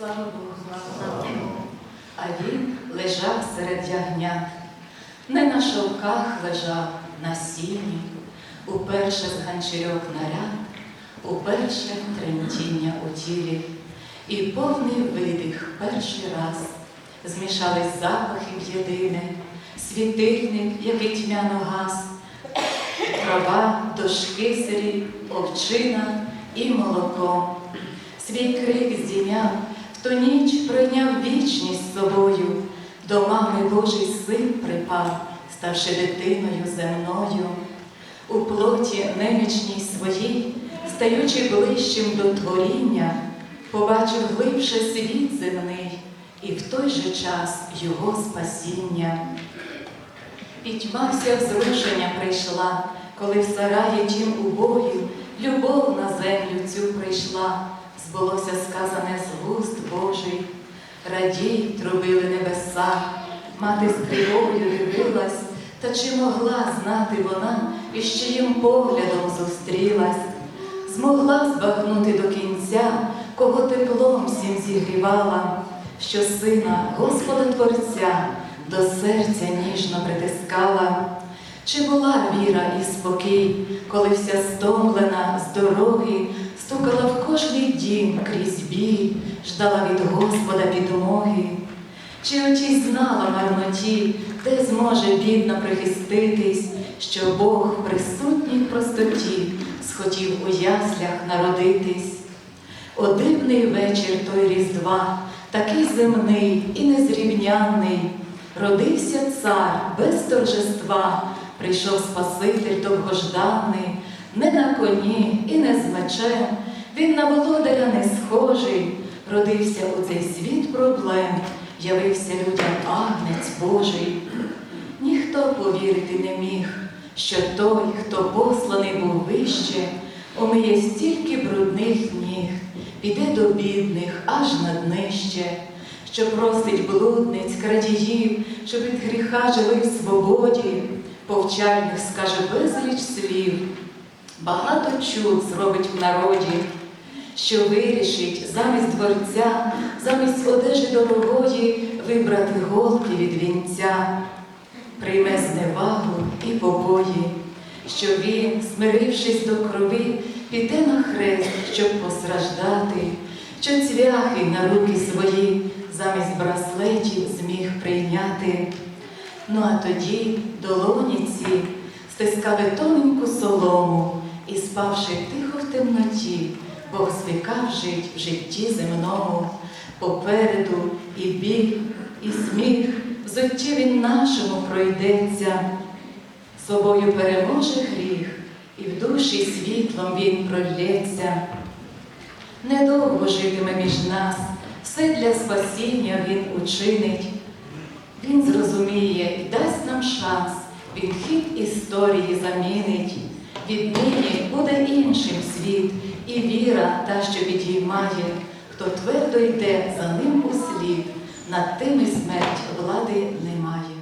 Слава Богу, слава Богу. А він лежав серед ягнят, не на шовках лежав, на сіні, уперше з ганчірьок наряд, уперше тремтіння у тілі, і повний видих перший раз. Змішались запахи в єдине, світильник, який тьмяно гас, трава, дошки сирі, овчина і молоко. Свій крик здійняв, ту ніч прийняв вічність собою, до мами Божий син припав, ставши дитиною земною. У плоті немічній своїй, стаючи ближчим до творіння, побачив глибше світ земний і в той же час його спасіння. І тьма вся взрушення прийшла, коли в сараї тім убою любов на землю цю прийшла, збулося сказане з густ Божий. Радій трубили небеса, мати з кривою дивилась, та чи могла знати вона, і з чиїм поглядом зустрілась, змогла збагнути до кінця, кого теплом всім зігрівала, що сина Господа Творця до серця ніжно притискала. Чи була віра і спокій, коли вся стомлена з дороги, стукала в кожний дім крізь біль, ждала від Господа підмоги? Чи отій знала марноті, де зможе бідно прихиститись, що Бог в присутній простоті схотів у яслях народитись? О дивний вечір той Різдва, такий земний і незрівнянний, родився цар без торжества, прийшов Спаситель довгожданий, не на коні і не з мечем, він на володаря не схожий, родився у цей світ проблем, явився людям агнець Божий. Ніхто повірити не міг, що той, хто посланий був вище, омиє стільки брудних ніг, піде до бідних аж на днище, що просить блудниць, крадіїв, що від гріха жили в свободі, повчальних скаже безліч слів, багато чуд зробить в народі, що вирішить замість дворця, замість одежі дорогої вибрати голки від вінця прийме зневагу і побої, що він, смирившись до крови, піде на хрест, щоб постраждати, що цвяхи на руки свої замість браслетів зміг прийняти. Ну а тоді долоні ці стискали тоненьку солому і, спавши тихо в темноті, Бог звикав жить в житті земному, попереду і біль, і сміх, взутті він нашому пройдеться, собою переможе гріх, і в душі світлом він пролється. Недовго житиме між нас, все для спасіння він учинить. Він зрозуміє і дасть нам шанс, він хід історії замінить. Віднині буде іншим світ, і віра та, що підіймає, хто твердо йде за ним у слід, над тими смерть влади немає.